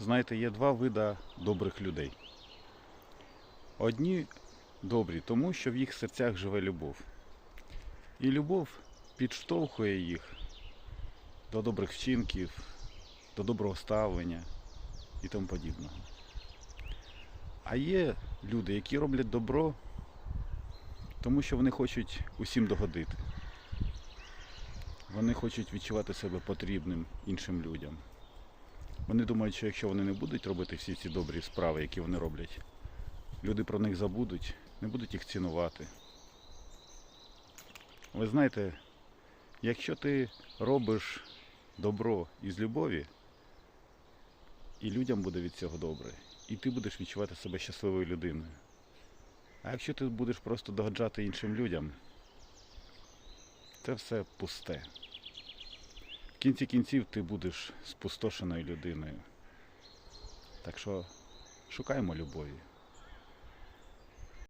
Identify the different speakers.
Speaker 1: знаєте, є два вида добрих людей. Одні добрі, тому що в їх серцях живе любов. І любов підштовхує їх до добрих вчинків, до доброго ставлення і тому подібного. А є люди, які роблять добро, тому що вони хочуть усім догодити. Вони хочуть відчувати себе потрібним іншим людям. Вони думають, що якщо вони не будуть робити всі ці добрі справи, які вони роблять, люди про них забудуть, не будуть їх цінувати. Ви знаєте, якщо ти робиш добро із любові, і людям буде від цього добре, і ти будеш відчувати себе щасливою людиною. А якщо ти будеш просто догоджати іншим людям, це все пусте. В кінці кінців ти будеш спустошеною людиною. Так що шукаємо любові.